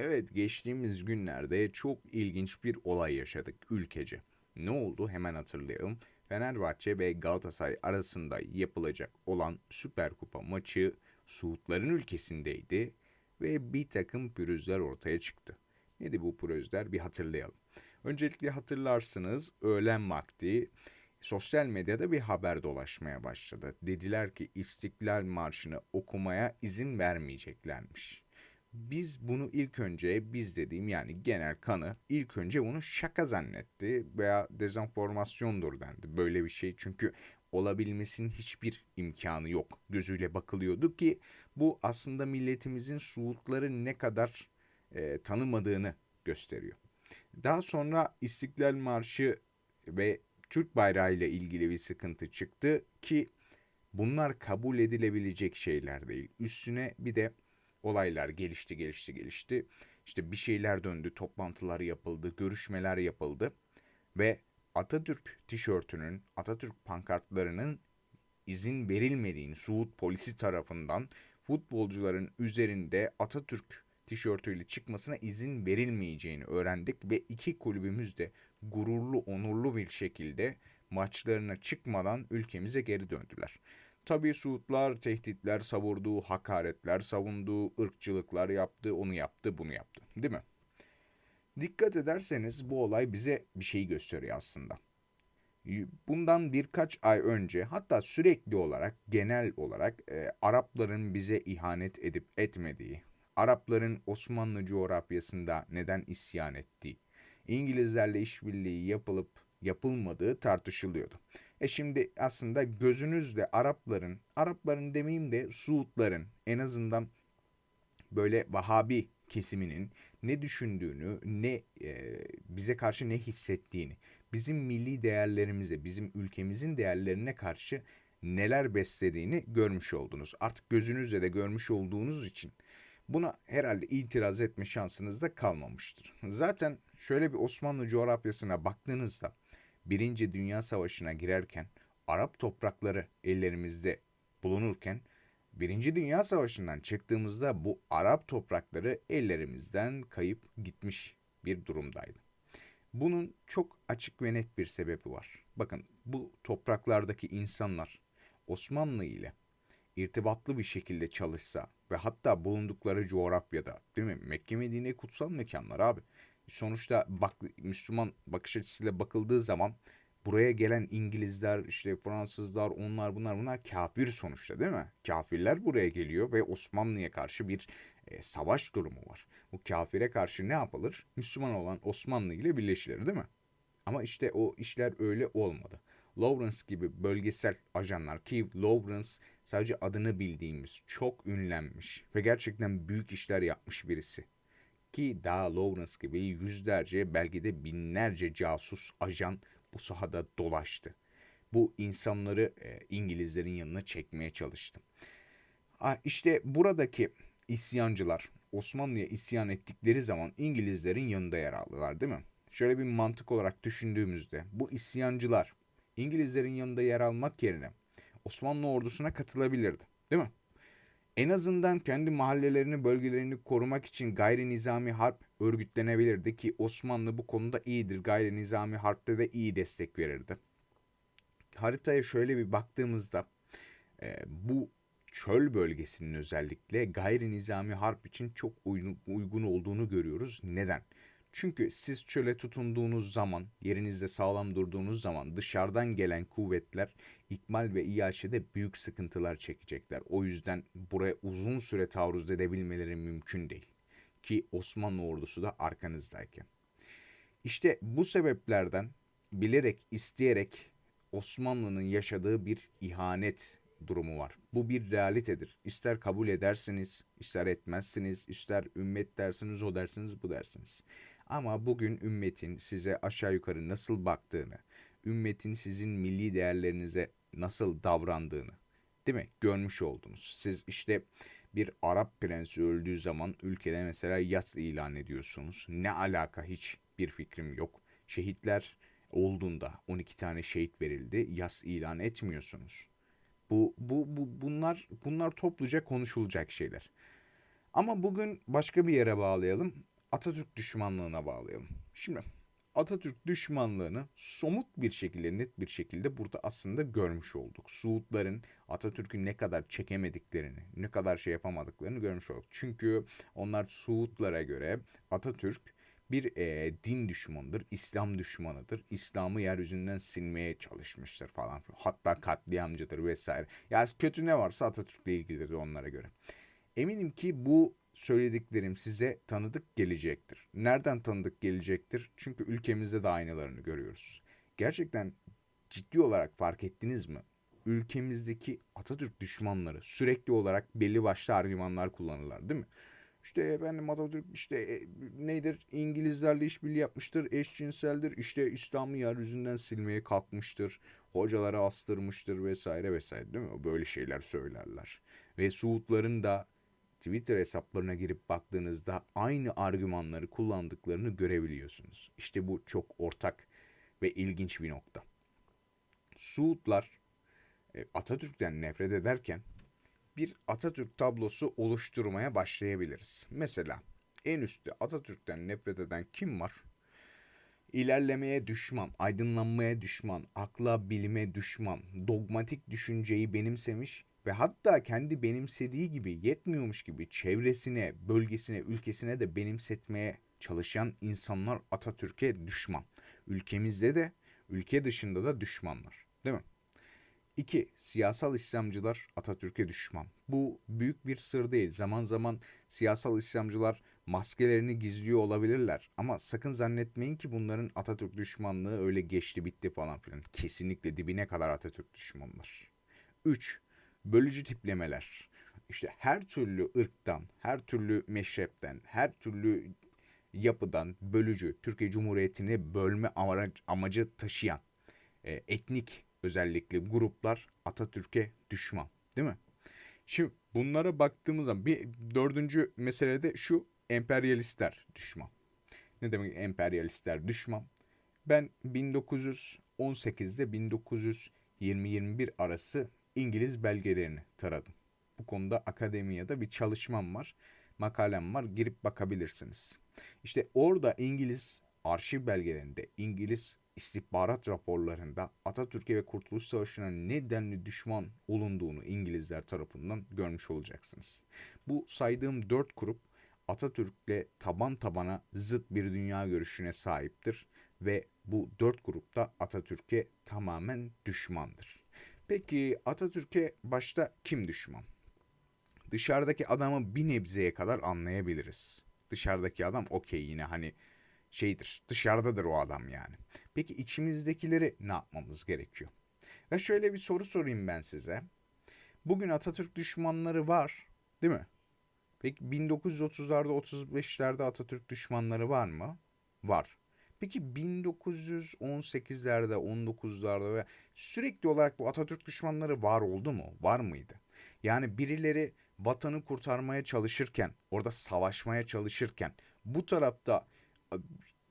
Evet, geçtiğimiz günlerde çok ilginç bir olay yaşadık ülkece. Ne oldu? Hemen hatırlayalım. Fenerbahçe ve Galatasaray arasında yapılacak olan Süper Kupa maçı Suudların ülkesindeydi ve bir takım pürüzler ortaya çıktı. Neydi bu pürüzler? Bir hatırlayalım. Öncelikle hatırlarsınız öğlen vakti sosyal medyada bir haber dolaşmaya başladı. Dediler ki İstiklal Marşı'nı okumaya izin vermeyeceklermiş. Biz bunu ilk önce biz dediğim yani genel kanı ilk önce bunu şaka zannetti veya dezenformasyondur dendi. Böyle bir şey çünkü olabilmesinin hiçbir imkanı yok gözüyle bakılıyordu ki bu aslında milletimizin Suudları ne kadar e, tanımadığını gösteriyor. Daha sonra İstiklal Marşı ve Türk bayrağı ile ilgili bir sıkıntı çıktı ki bunlar kabul edilebilecek şeyler değil. Üstüne bir de olaylar gelişti gelişti gelişti. İşte bir şeyler döndü, toplantılar yapıldı, görüşmeler yapıldı ve Atatürk tişörtünün, Atatürk pankartlarının izin verilmediğini Suud polisi tarafından futbolcuların üzerinde Atatürk tişörtüyle çıkmasına izin verilmeyeceğini öğrendik ve iki kulübümüz de gururlu, onurlu bir şekilde maçlarına çıkmadan ülkemize geri döndüler. Tabii Suudlar tehditler savurdu, hakaretler savundu, ırkçılıklar yaptı, onu yaptı, bunu yaptı. Değil mi? Dikkat ederseniz bu olay bize bir şey gösteriyor aslında. Bundan birkaç ay önce hatta sürekli olarak genel olarak e, Arapların bize ihanet edip etmediği, Arapların Osmanlı coğrafyasında neden isyan ettiği, İngilizlerle işbirliği yapılıp yapılmadığı tartışılıyordu. E şimdi aslında gözünüzle Arapların, Arapların demeyeyim de Suudların en azından böyle Vahabi kesiminin ne düşündüğünü, ne e, bize karşı ne hissettiğini, bizim milli değerlerimize, bizim ülkemizin değerlerine karşı neler beslediğini görmüş oldunuz. Artık gözünüzle de görmüş olduğunuz için buna herhalde itiraz etme şansınız da kalmamıştır. Zaten şöyle bir Osmanlı coğrafyasına baktığınızda Birinci Dünya Savaşı'na girerken Arap toprakları ellerimizde bulunurken Birinci Dünya Savaşı'ndan çıktığımızda bu Arap toprakları ellerimizden kayıp gitmiş bir durumdaydı. Bunun çok açık ve net bir sebebi var. Bakın bu topraklardaki insanlar Osmanlı ile irtibatlı bir şekilde çalışsa ve hatta bulundukları coğrafyada değil mi? Mekke Medine kutsal mekanlar abi. Sonuçta bak Müslüman bakış açısıyla bakıldığı zaman buraya gelen İngilizler, işte Fransızlar, onlar bunlar bunlar kafir sonuçta değil mi? Kafirler buraya geliyor ve Osmanlı'ya karşı bir e, savaş durumu var. Bu kafire karşı ne yapılır? Müslüman olan Osmanlı ile birleşilir değil mi? Ama işte o işler öyle olmadı. Lawrence gibi bölgesel ajanlar ki Lawrence sadece adını bildiğimiz çok ünlenmiş ve gerçekten büyük işler yapmış birisi. Ki daha Lawrence gibi yüzlerce belki de binlerce casus ajan bu sahada dolaştı. Bu insanları e, İngilizlerin yanına çekmeye çalıştı. İşte buradaki isyancılar Osmanlı'ya isyan ettikleri zaman İngilizlerin yanında yer aldılar değil mi? Şöyle bir mantık olarak düşündüğümüzde bu isyancılar İngilizlerin yanında yer almak yerine Osmanlı ordusuna katılabilirdi. Değil mi? En azından kendi mahallelerini, bölgelerini korumak için gayri nizami harp örgütlenebilirdi ki Osmanlı bu konuda iyidir. Gayri nizami harpte de iyi destek verirdi. Haritaya şöyle bir baktığımızda e, bu çöl bölgesinin özellikle gayri nizami harp için çok uygun olduğunu görüyoruz. Neden? Çünkü siz çöle tutunduğunuz zaman, yerinizde sağlam durduğunuz zaman dışarıdan gelen kuvvetler ikmal ve iaşede büyük sıkıntılar çekecekler. O yüzden buraya uzun süre taarruz edebilmeleri mümkün değil. Ki Osmanlı ordusu da arkanızdayken. İşte bu sebeplerden bilerek, isteyerek Osmanlı'nın yaşadığı bir ihanet durumu var. Bu bir realitedir. İster kabul edersiniz, ister etmezsiniz, ister ümmet dersiniz, o dersiniz, bu dersiniz. Ama bugün ümmetin size aşağı yukarı nasıl baktığını, ümmetin sizin milli değerlerinize nasıl davrandığını değil mi? Görmüş oldunuz. Siz işte bir Arap prensi öldüğü zaman ülkede mesela yas ilan ediyorsunuz. Ne alaka hiç bir fikrim yok. Şehitler olduğunda 12 tane şehit verildi. Yas ilan etmiyorsunuz. Bu, bu, bu bunlar bunlar topluca konuşulacak şeyler. Ama bugün başka bir yere bağlayalım. Atatürk düşmanlığına bağlayalım. Şimdi Atatürk düşmanlığını somut bir şekilde, net bir şekilde burada aslında görmüş olduk. Suudların Atatürk'ü ne kadar çekemediklerini, ne kadar şey yapamadıklarını görmüş olduk. Çünkü onlar Suudlara göre Atatürk bir e, din düşmanıdır, İslam düşmanıdır. İslam'ı yeryüzünden silmeye çalışmıştır falan. Hatta katliamcıdır vesaire. Yani kötü ne varsa Atatürk'le ilgilidir onlara göre. Eminim ki bu söylediklerim size tanıdık gelecektir. Nereden tanıdık gelecektir? Çünkü ülkemizde de aynılarını görüyoruz. Gerçekten ciddi olarak fark ettiniz mi? Ülkemizdeki Atatürk düşmanları sürekli olarak belli başlı argümanlar kullanırlar değil mi? İşte efendim Atatürk işte e, nedir İngilizlerle işbirliği yapmıştır, eşcinseldir, işte İslam'ı yeryüzünden silmeye kalkmıştır, hocalara astırmıştır vesaire vesaire değil mi? Böyle şeyler söylerler. Ve Suudların da Twitter hesaplarına girip baktığınızda aynı argümanları kullandıklarını görebiliyorsunuz. İşte bu çok ortak ve ilginç bir nokta. Suudlar e, Atatürk'ten nefret ederken bir Atatürk tablosu oluşturmaya başlayabiliriz. Mesela en üstte Atatürk'ten nefret eden kim var? İlerlemeye düşman, aydınlanmaya düşman, akla bilime düşman, dogmatik düşünceyi benimsemiş ve hatta kendi benimsediği gibi yetmiyormuş gibi çevresine, bölgesine, ülkesine de benimsetmeye çalışan insanlar Atatürk'e düşman. Ülkemizde de, ülke dışında da düşmanlar. Değil mi? 2. Siyasal İslamcılar Atatürk'e düşman. Bu büyük bir sır değil. Zaman zaman siyasal İslamcılar maskelerini gizliyor olabilirler. Ama sakın zannetmeyin ki bunların Atatürk düşmanlığı öyle geçti bitti falan filan. Kesinlikle dibine kadar Atatürk düşmanlar. 3 bölücü tiplemeler. İşte her türlü ırktan, her türlü meşrepten, her türlü yapıdan bölücü, Türkiye Cumhuriyeti'ni bölme amacı taşıyan e, etnik özellikle gruplar Atatürk'e düşman. Değil mi? Şimdi bunlara baktığımız zaman bir dördüncü meselede şu emperyalistler düşman. Ne demek emperyalistler düşman? Ben 1918'de 1920-21 arası İngiliz belgelerini taradım. Bu konuda akademiyada bir çalışmam var. Makalem var. Girip bakabilirsiniz. İşte orada İngiliz arşiv belgelerinde, İngiliz istihbarat raporlarında Atatürk'e ve Kurtuluş Savaşı'na nedenli düşman olunduğunu İngilizler tarafından görmüş olacaksınız. Bu saydığım dört grup Atatürk'le taban tabana zıt bir dünya görüşüne sahiptir ve bu dört grupta Atatürk'e tamamen düşmandır. Peki Atatürk'e başta kim düşman? Dışarıdaki adamı bir nebzeye kadar anlayabiliriz. Dışarıdaki adam okey yine hani şeydir dışarıdadır o adam yani. Peki içimizdekileri ne yapmamız gerekiyor? Ve şöyle bir soru sorayım ben size. Bugün Atatürk düşmanları var değil mi? Peki 1930'larda 35'lerde Atatürk düşmanları var mı? Var. Peki 1918'lerde, 19'larda ve sürekli olarak bu Atatürk düşmanları var oldu mu? Var mıydı? Yani birileri vatanı kurtarmaya çalışırken, orada savaşmaya çalışırken bu tarafta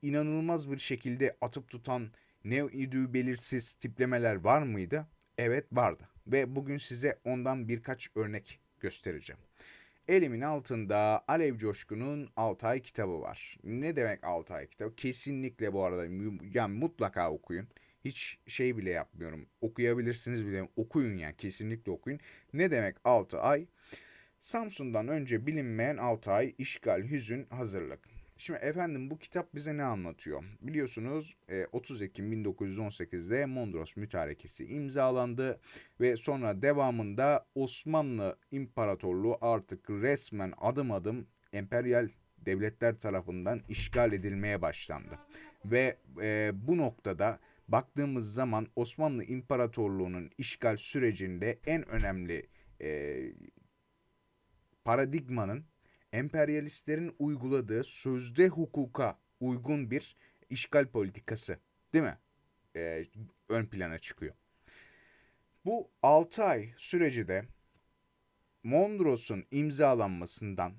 inanılmaz bir şekilde atıp tutan ne idüğü belirsiz tiplemeler var mıydı? Evet vardı. Ve bugün size ondan birkaç örnek göstereceğim. Elimin altında Alev Coşkun'un Altay kitabı var. Ne demek Altay kitabı? Kesinlikle bu arada yani mutlaka okuyun. Hiç şey bile yapmıyorum. Okuyabilirsiniz bile. Okuyun yani kesinlikle okuyun. Ne demek 6 ay? Samsun'dan önce bilinmeyen 6 ay işgal, hüzün, hazırlık. Şimdi efendim bu kitap bize ne anlatıyor? Biliyorsunuz 30 e, Ekim 1918'de Mondros Mütarekesi imzalandı ve sonra devamında Osmanlı İmparatorluğu artık resmen adım adım emperyal devletler tarafından işgal edilmeye başlandı. Ve e, bu noktada baktığımız zaman Osmanlı İmparatorluğu'nun işgal sürecinde en önemli e, paradigmanın emperyalistlerin uyguladığı sözde hukuka uygun bir işgal politikası değil mi? Ee, ön plana çıkıyor. Bu 6 ay süreci de Mondros'un imzalanmasından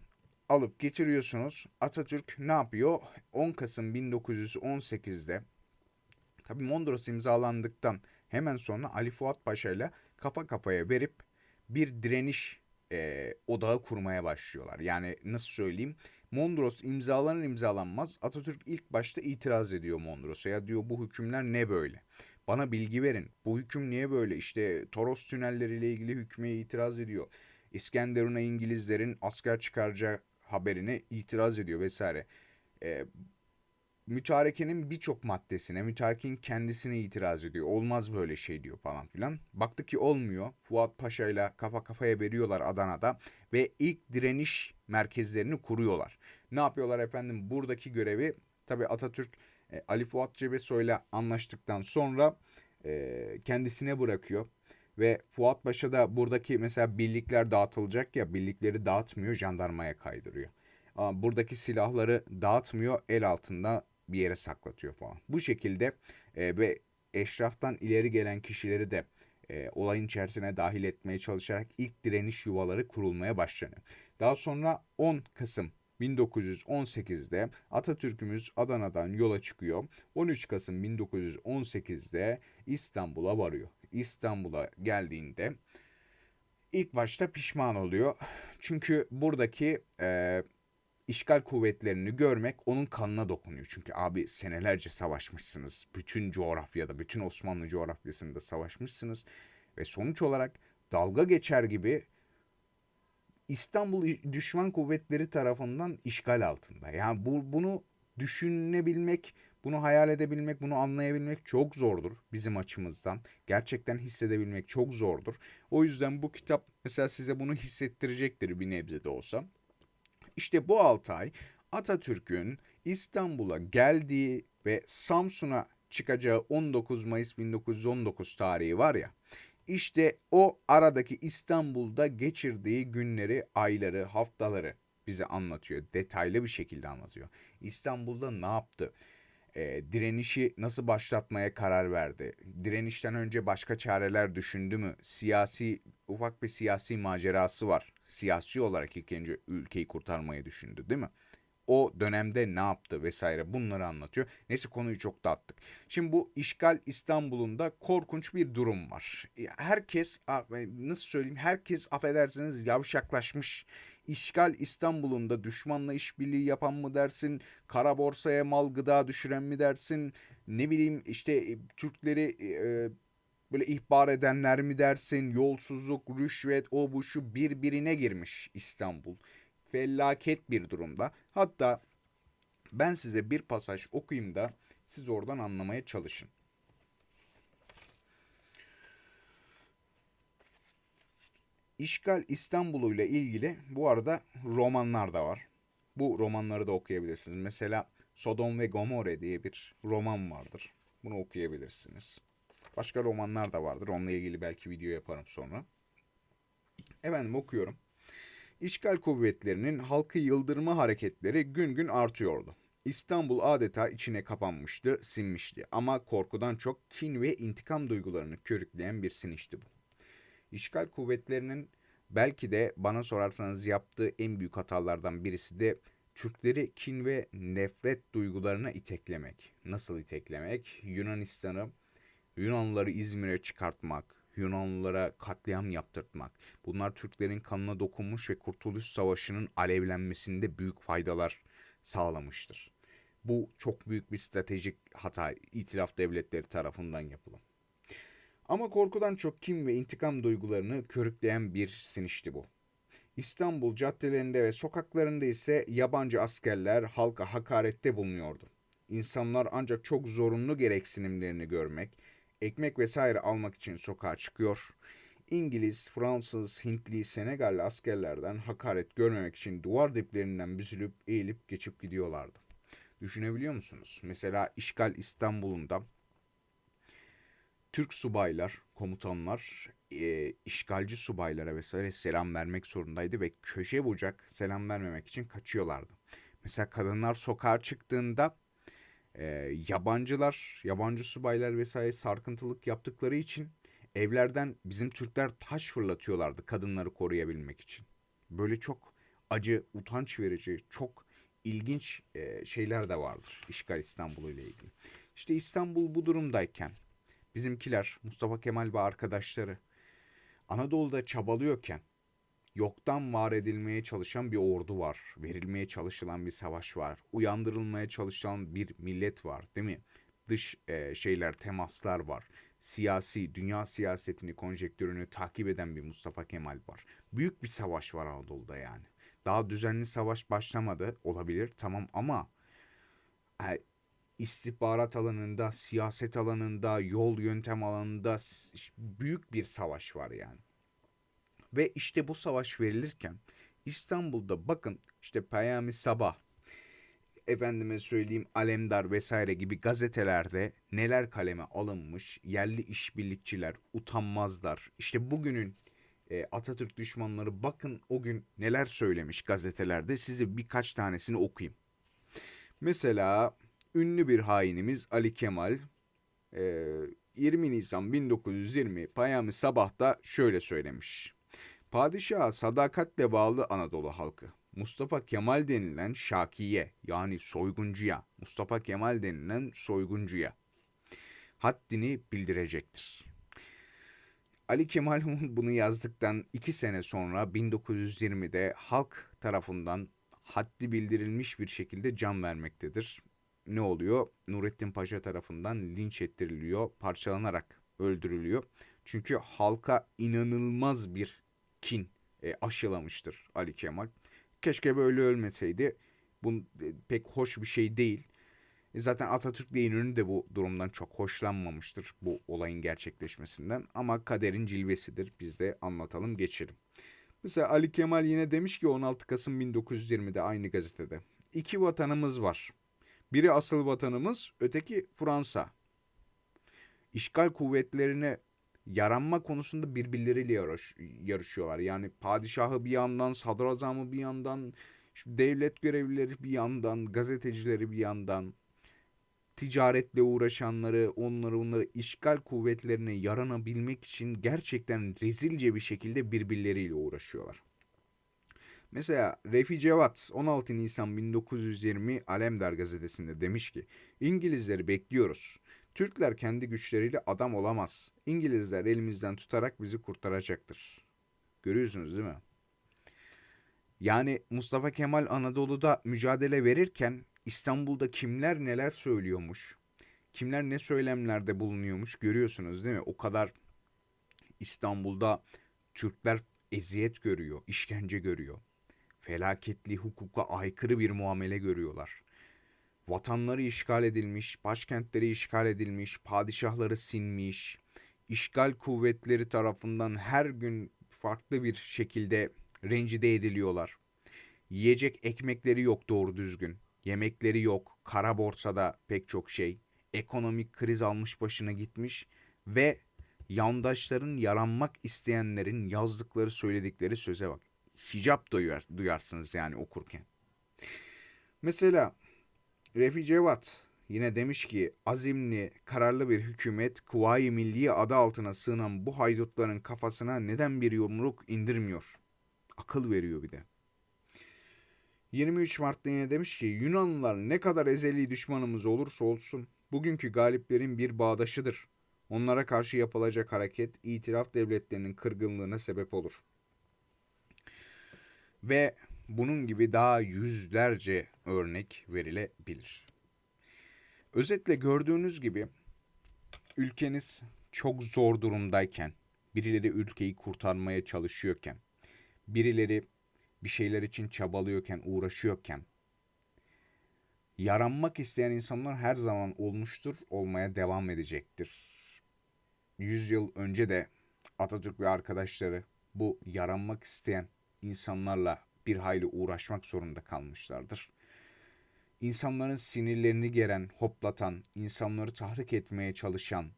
alıp getiriyorsunuz. Atatürk ne yapıyor? 10 Kasım 1918'de tabi Mondros imzalandıktan hemen sonra Ali Fuat Paşa ile kafa kafaya verip bir direniş e, odağı kurmaya başlıyorlar. Yani nasıl söyleyeyim? Mondros imzalanır imzalanmaz Atatürk ilk başta itiraz ediyor Mondros'a. Ya diyor bu hükümler ne böyle? Bana bilgi verin. Bu hüküm niye böyle? İşte Toros tünelleriyle ilgili hükme itiraz ediyor. İskenderun'a İngilizlerin asker çıkaracağı haberine itiraz ediyor vesaire. E, mütarekenin birçok maddesine, mütarekenin kendisine itiraz ediyor. Olmaz böyle şey diyor falan filan. Baktık ki olmuyor. Fuat Paşa ile kafa kafaya veriyorlar Adana'da ve ilk direniş merkezlerini kuruyorlar. Ne yapıyorlar efendim? Buradaki görevi tabi Atatürk e, Ali Fuat Cebesoy ile anlaştıktan sonra e, kendisine bırakıyor. Ve Fuat Paşa da buradaki mesela birlikler dağıtılacak ya birlikleri dağıtmıyor jandarmaya kaydırıyor. Buradaki silahları dağıtmıyor el altında bir yere saklatıyor falan. Bu şekilde e, ve eşraftan ileri gelen kişileri de e, olayın içerisine dahil etmeye çalışarak ilk direniş yuvaları kurulmaya başlanıyor. Daha sonra 10 Kasım 1918'de Atatürk'ümüz Adana'dan yola çıkıyor. 13 Kasım 1918'de İstanbul'a varıyor. İstanbul'a geldiğinde ilk başta pişman oluyor. Çünkü buradaki e, işgal kuvvetlerini görmek onun kanına dokunuyor. Çünkü abi senelerce savaşmışsınız. Bütün coğrafyada, bütün Osmanlı coğrafyasında savaşmışsınız. Ve sonuç olarak dalga geçer gibi İstanbul düşman kuvvetleri tarafından işgal altında. Yani bu, bunu düşünebilmek, bunu hayal edebilmek, bunu anlayabilmek çok zordur bizim açımızdan. Gerçekten hissedebilmek çok zordur. O yüzden bu kitap mesela size bunu hissettirecektir bir nebze de olsa. İşte bu 6 ay Atatürk'ün İstanbul'a geldiği ve Samsun'a çıkacağı 19 Mayıs 1919 tarihi var ya. İşte o aradaki İstanbul'da geçirdiği günleri, ayları, haftaları bize anlatıyor. Detaylı bir şekilde anlatıyor. İstanbul'da ne yaptı? E, direnişi nasıl başlatmaya karar verdi? Direnişten önce başka çareler düşündü mü? Siyasi, ufak bir siyasi macerası var. Siyasi olarak ilk önce ülkeyi kurtarmayı düşündü değil mi? o dönemde ne yaptı vesaire bunları anlatıyor. Neyse konuyu çok dağıttık. Şimdi bu işgal İstanbul'unda korkunç bir durum var. Herkes nasıl söyleyeyim herkes affedersiniz yavşaklaşmış. İşgal İstanbul'unda düşmanla işbirliği yapan mı dersin? Kara borsaya mal gıda düşüren mi dersin? Ne bileyim işte e, Türkleri e, böyle ihbar edenler mi dersin? Yolsuzluk, rüşvet, o bu şu birbirine girmiş İstanbul felaket bir durumda. Hatta ben size bir pasaj okuyayım da siz oradan anlamaya çalışın. İşgal İstanbul'u ile ilgili bu arada romanlar da var. Bu romanları da okuyabilirsiniz. Mesela Sodom ve Gomorre diye bir roman vardır. Bunu okuyabilirsiniz. Başka romanlar da vardır. Onunla ilgili belki video yaparım sonra. Efendim okuyorum. İşgal kuvvetlerinin halkı yıldırma hareketleri gün gün artıyordu. İstanbul adeta içine kapanmıştı, sinmişti ama korkudan çok kin ve intikam duygularını körükleyen bir sinişti bu. İşgal kuvvetlerinin belki de bana sorarsanız yaptığı en büyük hatalardan birisi de Türkleri kin ve nefret duygularına iteklemek. Nasıl iteklemek? Yunanistan'ı, Yunanlıları İzmir'e çıkartmak, Yunanlılara katliam yaptırtmak. Bunlar Türklerin kanına dokunmuş ve Kurtuluş Savaşı'nın alevlenmesinde büyük faydalar sağlamıştır. Bu çok büyük bir stratejik hata itilaf devletleri tarafından yapılan. Ama korkudan çok kim ve intikam duygularını körükleyen bir sinişti bu. İstanbul caddelerinde ve sokaklarında ise yabancı askerler halka hakarette bulunuyordu. İnsanlar ancak çok zorunlu gereksinimlerini görmek, ekmek vesaire almak için sokağa çıkıyor. İngiliz, Fransız, Hintli, Senegalli askerlerden hakaret görmemek için duvar diplerinden büzülüp eğilip geçip gidiyorlardı. Düşünebiliyor musunuz? Mesela işgal İstanbul'unda Türk subaylar, komutanlar e, işgalci subaylara vesaire selam vermek zorundaydı ve köşe bucak selam vermemek için kaçıyorlardı. Mesela kadınlar sokağa çıktığında e, yabancılar, yabancı subaylar vesaire sarkıntılık yaptıkları için evlerden bizim Türkler taş fırlatıyorlardı kadınları koruyabilmek için. Böyle çok acı, utanç verici, çok ilginç e, şeyler de vardır işgal İstanbul ile ilgili. İşte İstanbul bu durumdayken bizimkiler Mustafa Kemal ve arkadaşları Anadolu'da çabalıyorken yoktan var edilmeye çalışan bir ordu var. Verilmeye çalışılan bir savaş var. Uyandırılmaya çalışan bir millet var, değil mi? Dış e, şeyler, temaslar var. Siyasi, dünya siyasetini, konjektürünü takip eden bir Mustafa Kemal var. Büyük bir savaş var Anadolu'da yani. Daha düzenli savaş başlamadı olabilir tamam ama e, istihbarat alanında, siyaset alanında, yol yöntem alanında büyük bir savaş var yani. Ve işte bu savaş verilirken İstanbul'da bakın işte Peyami Sabah, efendime söyleyeyim Alemdar vesaire gibi gazetelerde neler kaleme alınmış, yerli işbirlikçiler utanmazlar. İşte bugünün e, Atatürk düşmanları bakın o gün neler söylemiş gazetelerde size birkaç tanesini okuyayım. Mesela ünlü bir hainimiz Ali Kemal e, 20 Nisan 1920 Payami Sabah'ta şöyle söylemiş. Padişaha sadakatle bağlı Anadolu halkı. Mustafa Kemal denilen şakiye yani soyguncuya, Mustafa Kemal denilen soyguncuya haddini bildirecektir. Ali Kemal bunu yazdıktan iki sene sonra 1920'de halk tarafından haddi bildirilmiş bir şekilde can vermektedir. Ne oluyor? Nurettin Paşa tarafından linç ettiriliyor, parçalanarak öldürülüyor. Çünkü halka inanılmaz bir kin e, aşılamıştır Ali Kemal. Keşke böyle ölmeseydi. Bu e, pek hoş bir şey değil. E, zaten Atatürk de İnönü de bu durumdan çok hoşlanmamıştır bu olayın gerçekleşmesinden. Ama kaderin cilvesidir. Biz de anlatalım geçelim. Mesela Ali Kemal yine demiş ki 16 Kasım 1920'de aynı gazetede. İki vatanımız var. Biri asıl vatanımız, öteki Fransa. İşgal kuvvetlerine yaranma konusunda birbirleriyle yarış, yarışıyorlar. Yani padişahı bir yandan, sadrazamı bir yandan, şu devlet görevlileri bir yandan, gazetecileri bir yandan, ticaretle uğraşanları, onları onları işgal kuvvetlerine yaranabilmek için gerçekten rezilce bir şekilde birbirleriyle uğraşıyorlar. Mesela Refi Cevat 16 Nisan 1920 Alemdar gazetesinde demiş ki İngilizleri bekliyoruz. Türkler kendi güçleriyle adam olamaz. İngilizler elimizden tutarak bizi kurtaracaktır. Görüyorsunuz değil mi? Yani Mustafa Kemal Anadolu'da mücadele verirken İstanbul'da kimler neler söylüyormuş, kimler ne söylemlerde bulunuyormuş görüyorsunuz değil mi? O kadar İstanbul'da Türkler eziyet görüyor, işkence görüyor. Felaketli hukuka aykırı bir muamele görüyorlar. Vatanları işgal edilmiş, başkentleri işgal edilmiş, padişahları sinmiş, işgal kuvvetleri tarafından her gün farklı bir şekilde rencide ediliyorlar. Yiyecek ekmekleri yok doğru düzgün. Yemekleri yok. Kara borsada pek çok şey. Ekonomik kriz almış başına gitmiş ve yandaşların yaranmak isteyenlerin yazdıkları söyledikleri söze bak. Hicap duyar, duyarsınız yani okurken. Mesela Refi Cevat yine demiş ki azimli, kararlı bir hükümet Kuvayi Milliye adı altına sığınan bu haydutların kafasına neden bir yumruk indirmiyor? Akıl veriyor bir de. 23 Mart'ta yine demiş ki Yunanlılar ne kadar ezeli düşmanımız olursa olsun bugünkü galiplerin bir bağdaşıdır. Onlara karşı yapılacak hareket itiraf devletlerinin kırgınlığına sebep olur. Ve bunun gibi daha yüzlerce örnek verilebilir. Özetle gördüğünüz gibi ülkeniz çok zor durumdayken, birileri ülkeyi kurtarmaya çalışıyorken, birileri bir şeyler için çabalıyorken, uğraşıyorken yaranmak isteyen insanlar her zaman olmuştur, olmaya devam edecektir. Yüz yıl önce de Atatürk ve arkadaşları bu yaranmak isteyen insanlarla bir hayli uğraşmak zorunda kalmışlardır. İnsanların sinirlerini geren, hoplatan, insanları tahrik etmeye çalışan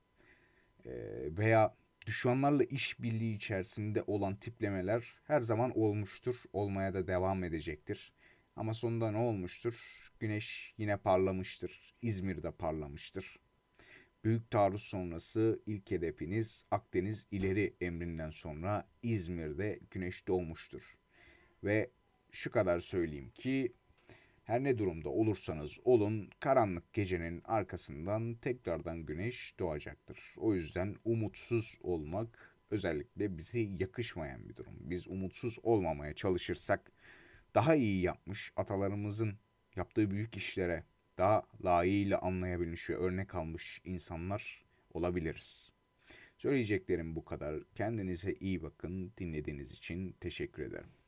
veya düşmanlarla işbirliği içerisinde olan tiplemeler her zaman olmuştur, olmaya da devam edecektir. Ama sonunda ne olmuştur? Güneş yine parlamıştır. İzmir'de parlamıştır. Büyük taarruz sonrası ilk hedefiniz Akdeniz ileri emrinden sonra İzmir'de güneş doğmuştur. Ve şu kadar söyleyeyim ki her ne durumda olursanız olun karanlık gecenin arkasından tekrardan güneş doğacaktır. O yüzden umutsuz olmak özellikle bize yakışmayan bir durum. Biz umutsuz olmamaya çalışırsak daha iyi yapmış, atalarımızın yaptığı büyük işlere daha layığıyla anlayabilmiş ve örnek almış insanlar olabiliriz. Söyleyeceklerim bu kadar. Kendinize iyi bakın. Dinlediğiniz için teşekkür ederim.